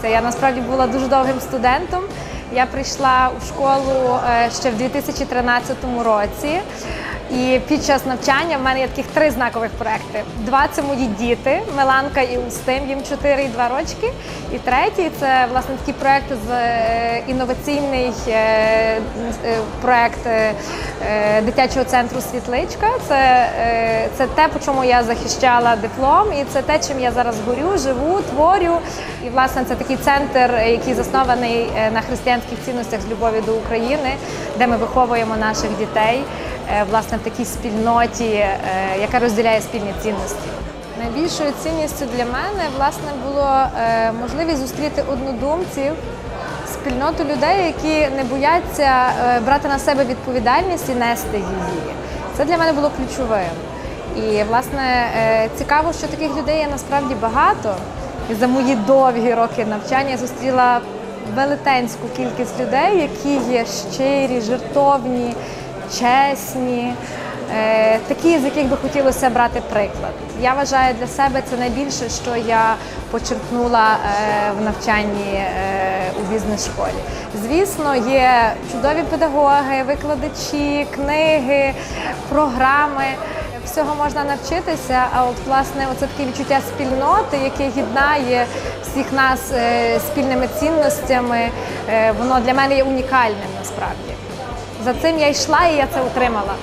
закінчиться. Я насправді була дуже довгим студентом. Я прийшла у школу е, ще в 2013 році. І під час навчання в мене є таких три знакових проекти. Два це мої діти Меланка і Устим, їм 4 і 2 рочки. І третій це власне такий проект з е, інноваційний е, проект е, е, дитячого центру Світличка. Це, е, це те, по чому я захищала диплом, і це те, чим я зараз горю, живу, творю. І власне це такий центр, е, який заснований е, на християнських цінностях з любові до України, де ми виховуємо наших дітей е, власне в такій спільноті, е, яка розділяє спільні цінності. Найбільшою цінністю для мене власне було е, можливість зустріти однодумців, спільноту людей, які не бояться е, брати на себе відповідальність і нести її. Це для мене було ключовим. І власне е, цікаво, що таких людей є насправді багато. І за мої довгі роки навчання я зустріла велетенську кількість людей, які є щирі, жертовні, чесні, такі, з яких би хотілося брати приклад. Я вважаю для себе це найбільше, що я почерпнула е, в навчанні е, у бізнес-школі. Звісно, є чудові педагоги, викладачі, книги, програми. Всього можна навчитися, а от власне оце таке відчуття спільноти, яке єднає всіх нас е, спільними цінностями, е, воно для мене є унікальним насправді. За цим я йшла і я це отримала.